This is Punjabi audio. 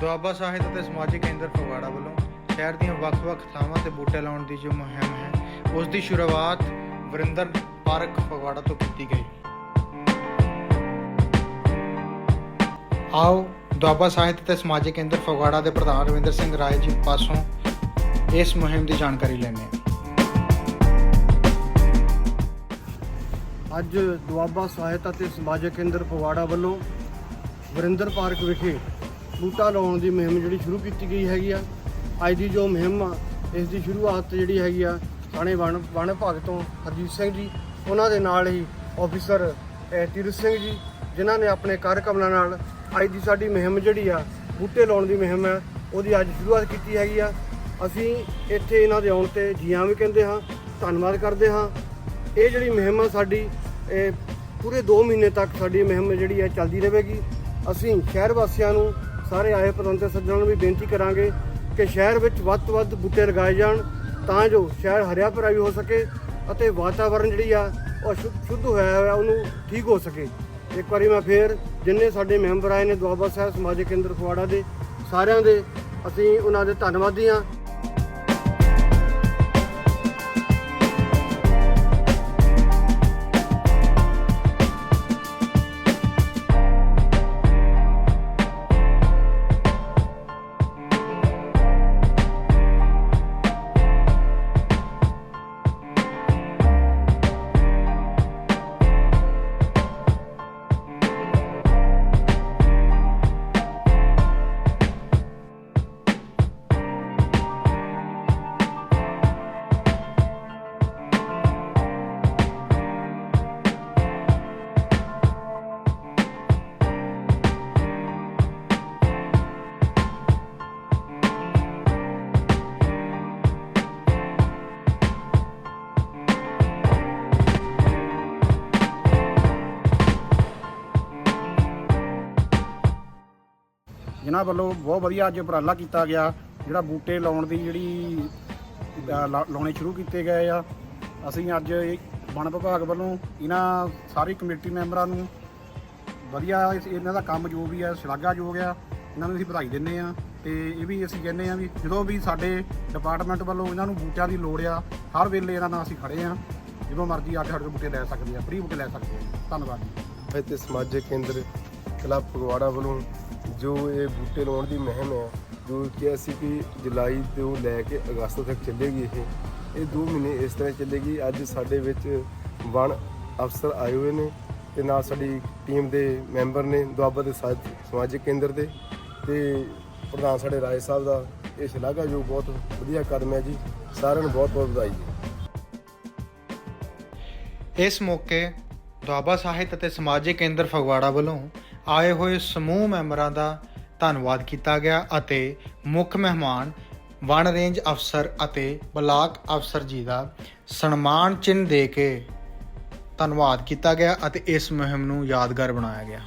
ਦੁਆਬਾ ਸਾਹਿਤ ਅਤੇ ਸਮਾਜਿਕ ਕੇਂਦਰ ਫਗਵਾੜਾ ਵੱਲੋਂ ਸ਼ਹਿਰ ਦੀਆਂ ਵੱਖ-ਵੱਖ ਥਾਵਾਂ ਤੇ ਬੂਟੇ ਲਾਉਣ ਦੀ ਜੋ ਮੁਹਿੰਮ ਹੈ, ਉਸ ਦੀ ਸ਼ੁਰੂਆਤ ਵਰਿੰਦਰ ਪਾਰਕ ਫਗਵਾੜਾ ਤੋਂ ਕੀਤੀ ਗਈ। ਆਓ, ਦੁਆਬਾ ਸਾਹਿਤ ਅਤੇ ਸਮਾਜਿਕ ਕੇਂਦਰ ਫਗਵਾੜਾ ਦੇ ਪ੍ਰਧਾਨ ਰਵਿੰਦਰ ਸਿੰਘ ਰਾਏ ਜੀ ਪਾਸੋਂ ਇਸ ਮੁਹਿੰਮ ਦੀ ਜਾਣਕਾਰੀ ਲੈਂਦੇ ਹਾਂ। ਅੱਜ ਦੁਆਬਾ ਸਾਹਿਤ ਅਤੇ ਸਮਾਜਿਕ ਕੇਂਦਰ ਫਗਵਾੜਾ ਵੱਲੋਂ ਵਰਿੰਦਰ ਪਾਰਕ ਵਿਖੇ ਬੂਟਾ ਲਾਉਣ ਦੀ ਮੁਹਿੰਮ ਜਿਹੜੀ ਸ਼ੁਰੂ ਕੀਤੀ ਗਈ ਹੈਗੀ ਆ। ਅੱਜ ਦੀ ਜੋ ਮੁਹਿੰਮ ਆ, ਇਸ ਦੀ ਸ਼ੁਰੂਆਤ ਜਿਹੜੀ ਹੈਗੀ ਆ, ਥਾਣੇ ਵਣ ਵਣ ਵਿਭਾਗ ਤੋਂ ਹਰਜੀਤ ਸਿੰਘ ਜੀ, ਉਹਨਾਂ ਦੇ ਨਾਲ ਹੀ ਆਫੀਸਰ ਤੀਰਥ ਸਿੰਘ ਜੀ, ਜਿਨ੍ਹਾਂ ਨੇ ਆਪਣੇ ਕਾਰਕਮਲਾਂ ਨਾਲ ਅੱਜ ਦੀ ਸਾਡੀ ਮੁਹਿੰਮ ਜਿਹੜੀ ਆ, ਬੂਟੇ ਲਾਉਣ ਦੀ ਮੁਹਿੰਮ ਹੈ ਉਹਦੀ ਅੱਜ ਸ਼ੁਰੂਆਤ ਕੀਤੀ ਹੈਗੀ ਆ। ਅਸੀਂ ਇੱਥੇ ਇਹਨਾਂ ਦੇ ਆਉਣ ਤੇ ਜੀਆਂ ਵੀ ਕਹਿੰਦੇ ਹਾਂ, ਧੰਨਵਾਦ ਕਰਦੇ ਹਾਂ। ਇਹ ਜਿਹੜੀ ਮੁਹਿੰਮ ਆ ਸਾਡੀ, ਇਹ ਪੂਰੇ 2 ਮਹੀਨੇ ਤੱਕ ਸਾਡੀ ਮੁਹਿੰਮ ਜਿਹੜੀ ਹੈ ਚੱਲਦੀ ਰਹੇਗੀ। ਅਸੀਂ ਸ਼ਹਿਰ ਵਾਸੀਆਂ ਨੂੰ ਸਾਰੇ ਆਏ ਪਤੰਤੇ ਸੱਜਣਾਂ ਨੂੰ ਵੀ ਬੇਨਤੀ ਕਰਾਂਗੇ ਕਿ ਸ਼ਹਿਰ ਵਿੱਚ ਵੱਧ ਤੋਂ ਵੱਧ ਬੂਟੇ ਲਗਾਏ ਜਾਣ, ਤਾਂ ਜੋ ਸ਼ਹਿਰ ਹਰਿਆ ਭਰਿਆ ਵੀ ਹੋ ਸਕੇ ਅਤੇ ਵਾਤਾਵਰਣ ਜਿਹੜੀ ਆ, ਉਹ ਸ਼ੁੱਧ ਸ਼ੁੱਧ ਹੋਇਆ ਹੋਇਆ, ਉਹਨੂੰ ਠੀਕ ਹੋ ਸਕੇ। ਇੱਕ ਵਾਰੀ ਮੈਂ ਫੇਰ ਜਿੰਨੇ ਸਾਡੇ ਮੈਂਬਰ ਆਏ ਨੇ ਦੁਆਬਾ ਸਾਹਿਬ ਸਮਾਜਿਕ ਕੇਂਦਰ ਫਗਵਾੜਾ ਦੇ, ਸਾਰਿਆਂ ਦੇ ਅਸੀਂ ਉਹਨਾਂ ਦੇ ਧੰਨਵਾਦੀ ਹਾਂ। ਜਿਨ੍ਹਾਂ ਵੱਲੋਂ ਬਹੁਤ ਵਧੀਆ ਅੱਜ ਉਪਰਾਲਾ ਕੀਤਾ ਗਿਆ ਜਿਹੜਾ ਬੂਟੇ ਲਾਉਣ ਦੀ ਜਿਹੜੀ ਅ, ਲਾ- ਲਾਉਣੇ ਸ਼ੁਰੂ ਕੀਤੇ ਗਏ ਆ। ਅਸੀਂ ਅੱਜ ਇਹ ਵਣ ਵਿਭਾਗ ਵੱਲੋਂ ਇਹਨਾਂ ਸਾਰੀ ਕਮੇਟੀ ਮੈਂਬਰਾਂ ਨੂੰ ਵਧੀਆ ਇਸ- ਇਹਨਾਂ ਦਾ ਕੰਮ ਜੋ ਵੀ ਆ ਸ਼ਲਾਘਾਯੋਗ ਆ ਇਹਨਾਂ ਨੂੰ ਅਸੀਂ ਵਧਾਈ ਦਿੰਦੇ ਆ ਤੇ ਇਹ ਵੀ ਅਸੀਂ ਕਹਿੰਦੇ ਆ ਵੀ ਜਦੋਂ ਵੀ ਸਾਡੇ ਡਿਪਾਰਟਮੈਂਟ ਵੱਲੋਂ ਇਹਨਾਂ ਨੂੰ ਬੂਟਿਆਂ ਦੀ ਲੋੜ ਆ ਹਰ ਵੇਲੇ ਇਹਨਾਂ ਨਾਲ ਅਸੀਂ ਖੜੇ ਆ। ਜਦੋਂ ਮਰਜ਼ੀ ਆ ਕੇ ਸਾਡੇ ਤੋਂ ਬੂਟੇ ਲੈ ਸਕਦੇ ਆ ਫ੍ਰੀ ਬੂਟੇ ਲੈ ਸਕਦੇ ਆ। ਧੰਨਵਾਦ ਜੀ। ਇੱਥੇ ਸਮਾਜਿਕ ਕੇਂਦਰ ਕਲੱਬ ਫਗਵਾੜਾ ਵੱਲੋਂ ਜੋ ਇਹ ਬੂਟੇ ਲਾਉਣ ਦੀ ਮੁਹਿੰਮ ਹੈ, ਜੋ ਕਿ ਅਸੀਂ ਕਿ ਜੁਲਾਈ ਤੋਂ ਲੈ ਕੇ ਅਗਸਤ ਤੱਕ ਚੱਲੇਗੀ ਇਹ ਇਹ 2 ਮਹੀਨੇ ਇਸ ਤਰ੍ਹਾਂ ਚੱਲੇਗੀ। ਅੱਜ ਸਾਡੇ ਵਿੱਚ ਵਣ ਅਫਸਰ ਆਏ ਹੋਏ ਨੇ ਤੇ ਨਾਲ ਸਾਡੀ ਟੀਮ ਦੇ ਮੈਂਬਰ ਨੇ ਦੁਆਬਾ ਦੇ ਸਾਹਿਤ ਸਮਾਜਿਕ ਕੇਂਦਰ ਦੇ ਤੇ ਪ੍ਰਧਾਨ ਸਾਡੇ ਰਾਏ ਸਾਹਿਬ ਦਾ ਇਹ ਸ਼ਲਾਘਾ ਜੋ ਬਹੁਤ ਵਧੀਆ ਕਦਮ ਹੈ ਜੀ। ਸਾਰਿਆਂ ਨੂੰ ਬਹੁਤ ਬਹੁਤ ਵਧਾਈ ਜੀ। ਇਸ ਮੌਕੇ ਦੁਆਬਾ ਸਾਹਿਤ ਅਤੇ ਸਮਾਜਿਕ ਕੇਂਦਰ ਫਗਵਾੜਾ ਵੱਲੋਂ ਆਏ ਹੋਏ ਸਮੂਹ ਮੈਂਬਰਾਂ ਦਾ ਧੰਨਵਾਦ ਕੀਤਾ ਗਿਆ ਅਤੇ ਮੁੱਖ ਮਹਿਮਾਨ, ਵਣ ਰੇਂਜ ਅਫਸਰ ਅਤੇ ਬਲਾਕ ਅਫਸਰ ਜੀ ਦਾ ਸਨਮਾਨ ਚਿੰਨ੍ਹ ਦੇ ਕੇ ਧੰਨਵਾਦ ਕੀਤਾ ਗਿਆ ਅਤੇ ਇਸ ਮੁਹਿੰਮ ਨੂੰ ਯਾਦਗਾਰ ਬਣਾਇਆ ਗਿਆ।